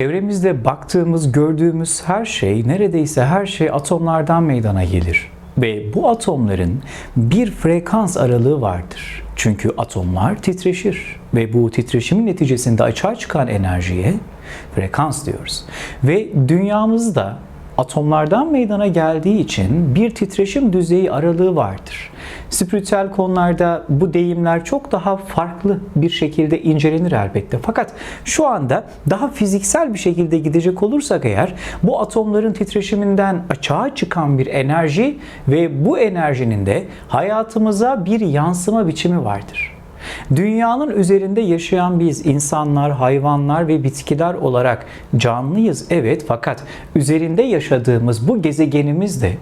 Çevremizde baktığımız, gördüğümüz her şey, neredeyse her şey atomlardan meydana gelir. Ve bu atomların bir frekans aralığı vardır. Çünkü atomlar titreşir ve bu titreşimin neticesinde açığa çıkan enerjiye frekans diyoruz. Ve dünyamızda atomlardan meydana geldiği için bir titreşim düzeyi aralığı vardır. Spiritüel konularda bu deyimler çok daha farklı bir şekilde incelenir elbette. Fakat şu anda daha fiziksel bir şekilde gidecek olursak eğer bu atomların titreşiminden açığa çıkan bir enerji ve bu enerjinin de hayatımıza bir yansıma biçimi vardır. Dünyanın üzerinde yaşayan biz insanlar, hayvanlar ve bitkiler olarak canlıyız evet fakat üzerinde yaşadığımız bu gezegenimiz de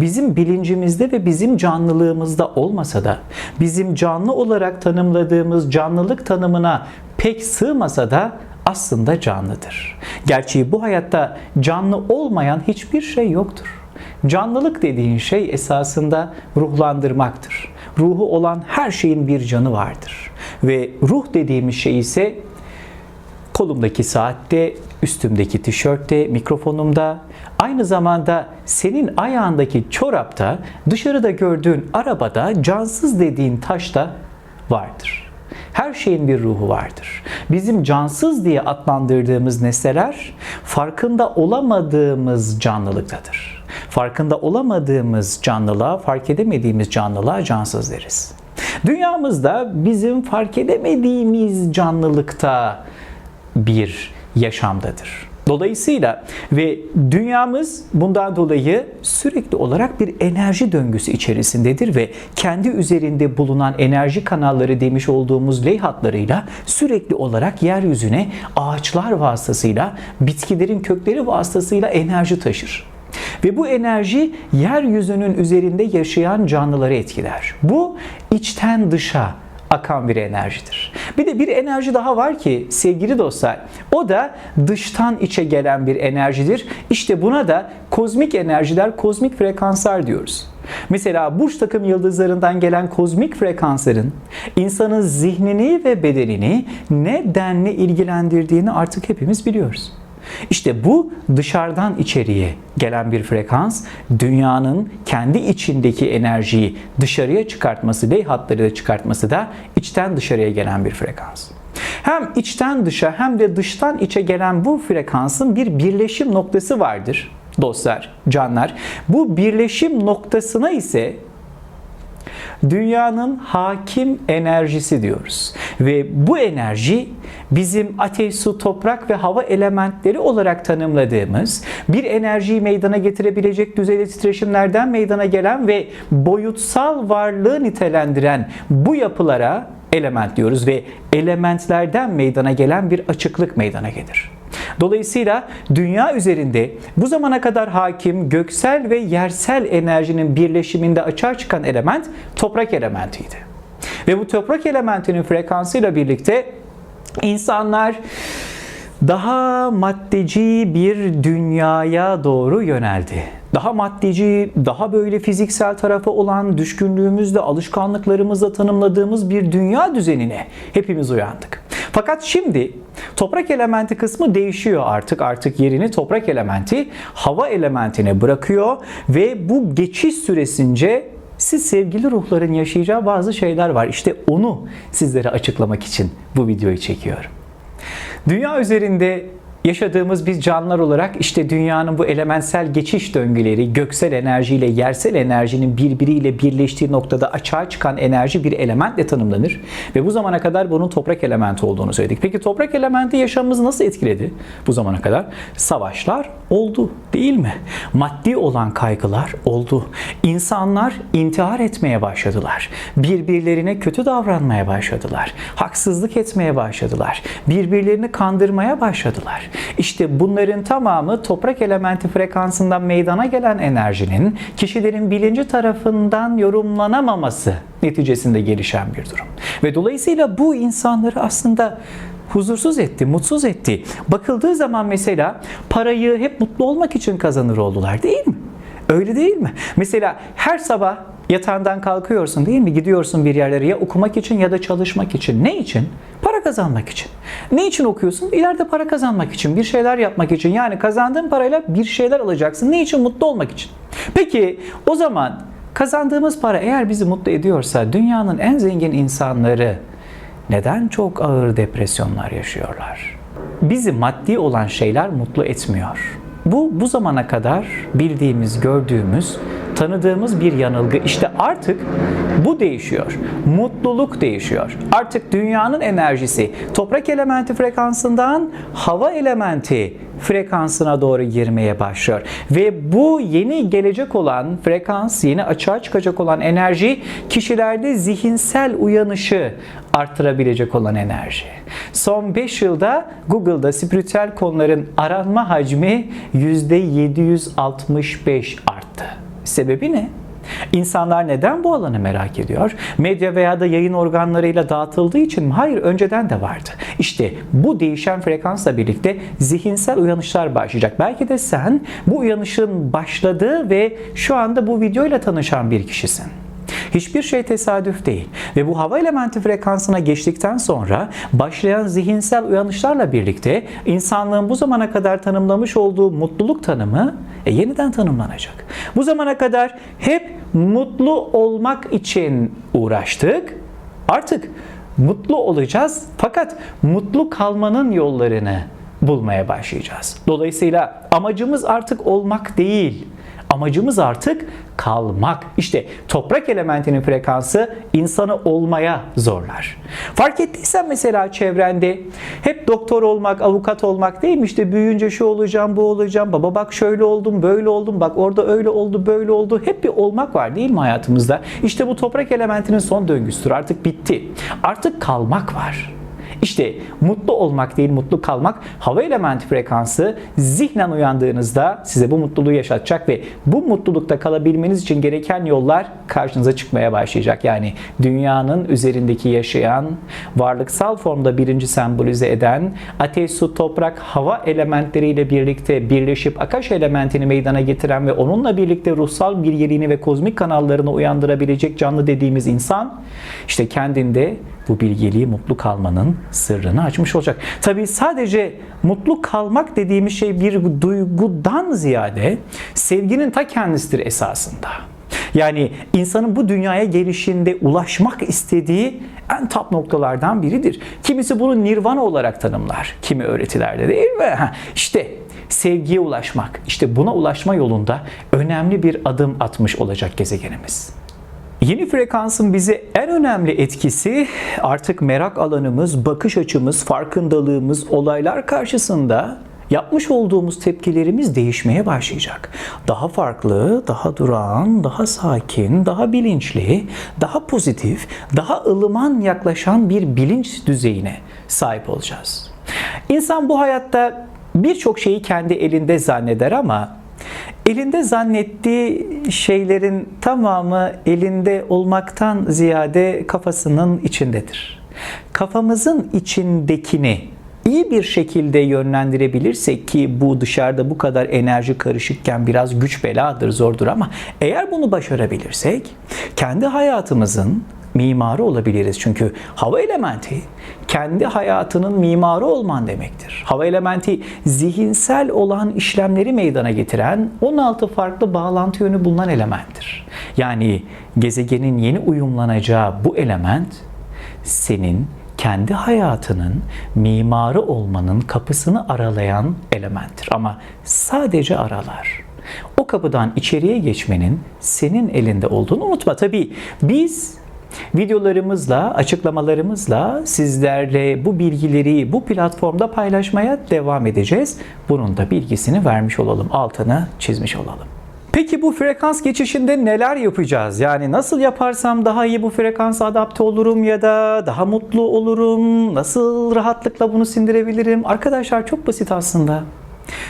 bizim bilincimizde ve bizim canlılığımızda olmasa da bizim canlı olarak tanımladığımız canlılık tanımına pek sığmasa da aslında canlıdır. Gerçi bu hayatta canlı olmayan hiçbir şey yoktur. Canlılık dediğin şey esasında ruhlandırmaktır. Ruhu olan her şeyin bir canı vardır. Ve ruh dediğimiz şey ise kolumdaki saatte, üstümdeki tişörtte, mikrofonumda, aynı zamanda senin ayağındaki çorapta, dışarıda gördüğün arabada, cansız dediğin taşta vardır. Her şeyin bir ruhu vardır. Bizim cansız diye adlandırdığımız nesneler farkında olamadığımız canlılıktadır. Farkında olamadığımız canlılığa, fark edemediğimiz canlılığa cansız deriz. Dünyamızda bizim fark edemediğimiz canlılıkta bir yaşamdadır. Dolayısıyla ve dünyamız bundan dolayı sürekli olarak bir enerji döngüsü içerisindedir ve kendi üzerinde bulunan enerji kanalları demiş olduğumuz ley hatlarıyla sürekli olarak yeryüzüne ağaçlar vasıtasıyla, bitkilerin kökleri vasıtasıyla enerji taşır. Ve bu enerji yeryüzünün üzerinde yaşayan canlıları etkiler. Bu içten dışa akan bir enerjidir. Bir de bir enerji daha var ki sevgili dostlar, o da dıştan içe gelen bir enerjidir. İşte buna da kozmik enerjiler, kozmik frekanslar diyoruz. Mesela burç takım yıldızlarından gelen kozmik frekansların insanın zihnini ve bedenini ne denli ilgilendirdiğini artık hepimiz biliyoruz. İşte bu dışarıdan içeriye gelen bir frekans dünyanın kendi içindeki enerjiyi dışarıya çıkartması, ley hatlarıyla çıkartması da içten dışarıya gelen bir frekans. Hem içten dışa hem de dıştan içe gelen bu frekansın bir birleşim noktası vardır dostlar, canlar. Bu birleşim noktasına ise dünyanın hakim enerjisi diyoruz. Ve bu enerji bizim ateş, su, toprak ve hava elementleri olarak tanımladığımız bir enerjiyi meydana getirebilecek düzeyde titreşimlerden meydana gelen ve boyutsal varlığı nitelendiren bu yapılara element diyoruz ve elementlerden meydana gelen bir açıklık meydana gelir. Dolayısıyla dünya üzerinde bu zamana kadar hakim göksel ve yersel enerjinin birleşiminde açığa çıkan element toprak elementiydi. Ve bu toprak elementinin frekansıyla birlikte insanlar daha maddeci bir dünyaya doğru yöneldi. Daha maddeci, daha böyle fiziksel tarafı olan düşkünlüğümüzle, alışkanlıklarımızla tanımladığımız bir dünya düzenine hepimiz uyandık. Fakat şimdi toprak elementi kısmı değişiyor artık. Artık yerini toprak elementi hava elementine bırakıyor ve bu geçiş süresince siz sevgili ruhların yaşayacağı bazı şeyler var. İşte onu sizlere açıklamak için bu videoyu çekiyorum. Dünya üzerinde yaşadığımız biz canlılar olarak işte dünyanın bu elementsel geçiş döngüleri, göksel enerjiyle yersel enerjinin birbiriyle birleştiği noktada açığa çıkan enerji bir elementle tanımlanır. Ve bu zamana kadar bunun toprak elementi olduğunu söyledik. Peki toprak elementi yaşamımızı nasıl etkiledi bu zamana kadar? Savaşlar oldu değil mi? Maddi olan kaygılar oldu. İnsanlar intihar etmeye başladılar. Birbirlerine kötü davranmaya başladılar. Haksızlık etmeye başladılar. Birbirlerini kandırmaya başladılar. İşte bunların tamamı toprak elementi frekansından meydana gelen enerjinin kişilerin bilinci tarafından yorumlanamaması neticesinde gelişen bir durum. Ve dolayısıyla bu insanları aslında huzursuz etti, mutsuz etti. Bakıldığı zaman mesela parayı hep mutlu olmak için kazanır oldular değil mi? Öyle değil mi? Mesela her sabah yatağından kalkıyorsun değil mi? Gidiyorsun bir yerlere ya okumak için ya da çalışmak için. Ne için? Para kazanmak için. Ne için okuyorsun? İleride para kazanmak için, bir şeyler yapmak için. Yani kazandığın parayla bir şeyler alacaksın. Ne için? Mutlu olmak için. Peki o zaman kazandığımız para eğer bizi mutlu ediyorsa dünyanın en zengin insanları neden çok ağır depresyonlar yaşıyorlar? Bizi maddi olan şeyler mutlu etmiyor. Bu bu zamana kadar bildiğimiz, gördüğümüz, tanıdığımız bir yanılgı. İşte artık bu değişiyor. Mutluluk değişiyor. Artık dünyanın enerjisi toprak elementi frekansından hava elementi frekansına doğru girmeye başlıyor. Ve bu yeni gelecek olan frekans, yeni açığa çıkacak olan enerji kişilerde zihinsel uyanışı arttırabilecek olan enerji. Son 5 yılda Google'da spiritüel konuların aranma hacmi %765 arttı. Sebebi ne? İnsanlar neden bu alanı merak ediyor? Medya veya da yayın organlarıyla dağıtıldığı için mi? Hayır, önceden de vardı. İşte bu değişen frekansla birlikte zihinsel uyanışlar başlayacak. Belki de sen bu uyanışın başladığı ve şu anda bu videoyla tanışan bir kişisin. Hiçbir şey tesadüf değil. Ve bu hava elementi frekansına geçtikten sonra başlayan zihinsel uyanışlarla birlikte insanlığın bu zamana kadar tanımlamış olduğu mutluluk tanımı e, yeniden tanımlanacak. Bu zamana kadar hep mutlu olmak için uğraştık. Artık mutlu olacağız fakat mutlu kalmanın yollarını bulmaya başlayacağız. Dolayısıyla amacımız artık olmak değil. Amacımız artık kalmak. İşte toprak elementinin frekansı insanı olmaya zorlar. Fark ettiysen mesela çevrende hep doktor olmak, avukat olmak değil mi? İşte büyüyünce şu olacağım, bu olacağım. Baba bak şöyle oldum, böyle oldum. Bak orada öyle oldu, böyle oldu. Hep bir olmak var değil mi hayatımızda? İşte bu toprak elementinin son döngüsüdür. Artık bitti. Artık kalmak var. İşte mutlu olmak değil mutlu kalmak hava elementi frekansı zihnen uyandığınızda size bu mutluluğu yaşatacak ve bu mutlulukta kalabilmeniz için gereken yollar karşınıza çıkmaya başlayacak. Yani dünyanın üzerindeki yaşayan, varlıksal formda birinci sembolize eden ateş, su, toprak, hava elementleriyle birlikte birleşip akaş elementini meydana getiren ve onunla birlikte ruhsal bilyeliğini ve kozmik kanallarını uyandırabilecek canlı dediğimiz insan işte kendinde bu bilgeliği mutlu kalmanın sırrını açmış olacak. Tabii sadece mutlu kalmak dediğimiz şey bir duygudan ziyade sevginin ta kendisidir esasında. Yani insanın bu dünyaya gelişinde ulaşmak istediği en top noktalardan biridir. Kimisi bunu nirvana olarak tanımlar. Kimi öğretilerde değil mi? İşte sevgiye ulaşmak. İşte buna ulaşma yolunda önemli bir adım atmış olacak gezegenimiz. Yeni frekansın bize en önemli etkisi artık merak alanımız, bakış açımız, farkındalığımız olaylar karşısında yapmış olduğumuz tepkilerimiz değişmeye başlayacak. Daha farklı, daha durağan, daha sakin, daha bilinçli, daha pozitif, daha ılıman yaklaşan bir bilinç düzeyine sahip olacağız. İnsan bu hayatta birçok şeyi kendi elinde zanneder ama elinde zannettiği şeylerin tamamı elinde olmaktan ziyade kafasının içindedir. Kafamızın içindekini iyi bir şekilde yönlendirebilirsek ki bu dışarıda bu kadar enerji karışıkken biraz güç beladır, zordur ama eğer bunu başarabilirsek kendi hayatımızın mimarı olabiliriz. Çünkü hava elementi kendi hayatının mimarı olman demektir. Hava elementi zihinsel olan işlemleri meydana getiren 16 farklı bağlantı yönü bulunan elementtir. Yani gezegenin yeni uyumlanacağı bu element senin kendi hayatının mimarı olmanın kapısını aralayan elementtir. Ama sadece aralar. O kapıdan içeriye geçmenin senin elinde olduğunu unutma. Tabii biz Videolarımızla, açıklamalarımızla sizlerle bu bilgileri bu platformda paylaşmaya devam edeceğiz. Bunun da bilgisini vermiş olalım, altını çizmiş olalım. Peki bu frekans geçişinde neler yapacağız? Yani nasıl yaparsam daha iyi bu frekansa adapte olurum ya da daha mutlu olurum? Nasıl rahatlıkla bunu sindirebilirim? Arkadaşlar çok basit aslında.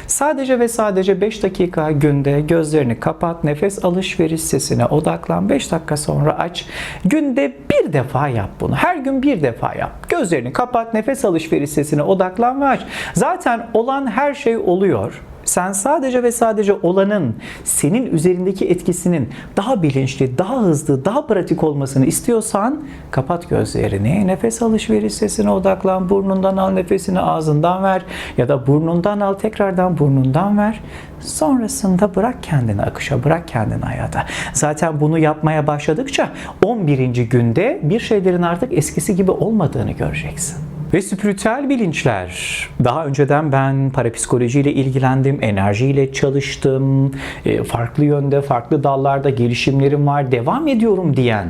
Sadece ve sadece 5 dakika günde gözlerini kapat, nefes alışveriş sesine odaklan. 5 dakika sonra aç. Günde bir defa yap bunu. Her gün bir defa yap. Gözlerini kapat, nefes alışveriş sesine odaklan ve aç. Zaten olan her şey oluyor. Sen sadece ve sadece olanın senin üzerindeki etkisinin daha bilinçli, daha hızlı, daha pratik olmasını istiyorsan kapat gözlerini, nefes alışveriş sesine odaklan, burnundan al nefesini ağzından ver ya da burnundan al tekrardan burnundan ver. Sonrasında bırak kendini akışa, bırak kendini hayata. Zaten bunu yapmaya başladıkça 11. günde bir şeylerin artık eskisi gibi olmadığını göreceksin. Ve spiritüel bilinçler. Daha önceden ben parapsikolojiyle ilgilendim, enerjiyle çalıştım, e, farklı yönde, farklı dallarda gelişimlerim var, devam ediyorum diyen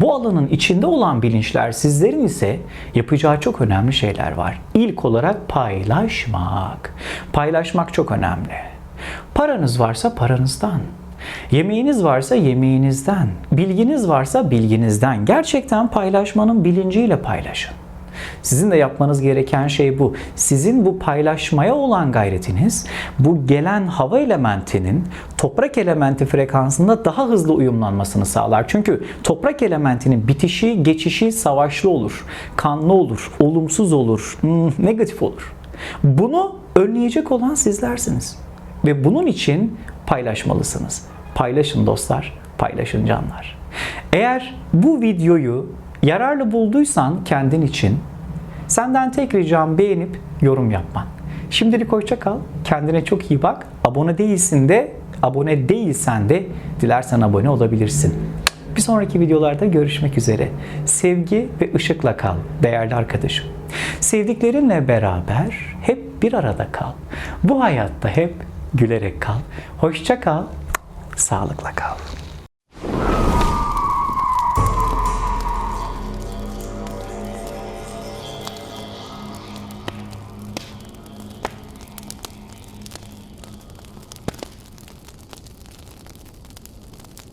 bu alanın içinde olan bilinçler sizlerin ise yapacağı çok önemli şeyler var. İlk olarak paylaşmak. Paylaşmak çok önemli. Paranız varsa paranızdan. Yemeğiniz varsa yemeğinizden. Bilginiz varsa bilginizden. Gerçekten paylaşmanın bilinciyle paylaşın. Sizin de yapmanız gereken şey bu. Sizin bu paylaşmaya olan gayretiniz bu gelen hava elementinin toprak elementi frekansında daha hızlı uyumlanmasını sağlar. Çünkü toprak elementinin bitişi, geçişi savaşlı olur, kanlı olur, olumsuz olur, hmm, negatif olur. Bunu önleyecek olan sizlersiniz. Ve bunun için paylaşmalısınız. Paylaşın dostlar, paylaşın canlar. Eğer bu videoyu yararlı bulduysan kendin için senden tek ricam beğenip yorum yapman. Şimdilik hoşça kal. Kendine çok iyi bak. Abone değilsin de abone değilsen de dilersen abone olabilirsin. Bir sonraki videolarda görüşmek üzere. Sevgi ve ışıkla kal değerli arkadaşım. Sevdiklerinle beraber hep bir arada kal. Bu hayatta hep gülerek kal. Hoşça kal. Sağlıkla kal.